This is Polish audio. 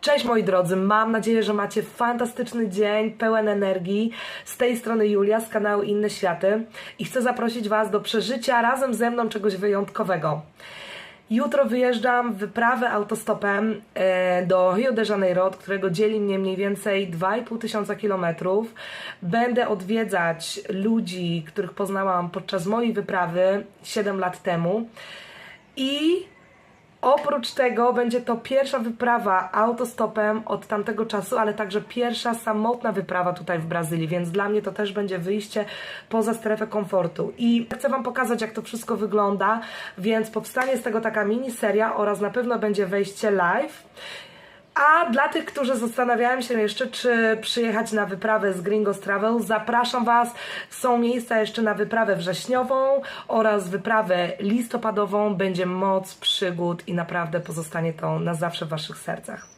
Cześć moi drodzy, mam nadzieję, że macie fantastyczny dzień, pełen energii. Z tej strony Julia z kanału Inne Światy i chcę zaprosić Was do przeżycia razem ze mną czegoś wyjątkowego. Jutro wyjeżdżam w wyprawę autostopem e, do Rio de Janeiro, od którego dzieli mnie mniej więcej 2,5 tysiąca kilometrów. Będę odwiedzać ludzi, których poznałam podczas mojej wyprawy 7 lat temu. I Oprócz tego będzie to pierwsza wyprawa autostopem od tamtego czasu, ale także pierwsza samotna wyprawa tutaj w Brazylii, więc dla mnie to też będzie wyjście poza strefę komfortu. I chcę Wam pokazać, jak to wszystko wygląda, więc powstanie z tego taka miniseria oraz na pewno będzie wejście live. A dla tych, którzy zastanawiają się jeszcze, czy przyjechać na wyprawę z Gringos Travel, zapraszam Was. Są miejsca jeszcze na wyprawę wrześniową oraz wyprawę listopadową. Będzie moc przygód i naprawdę pozostanie to na zawsze w Waszych sercach.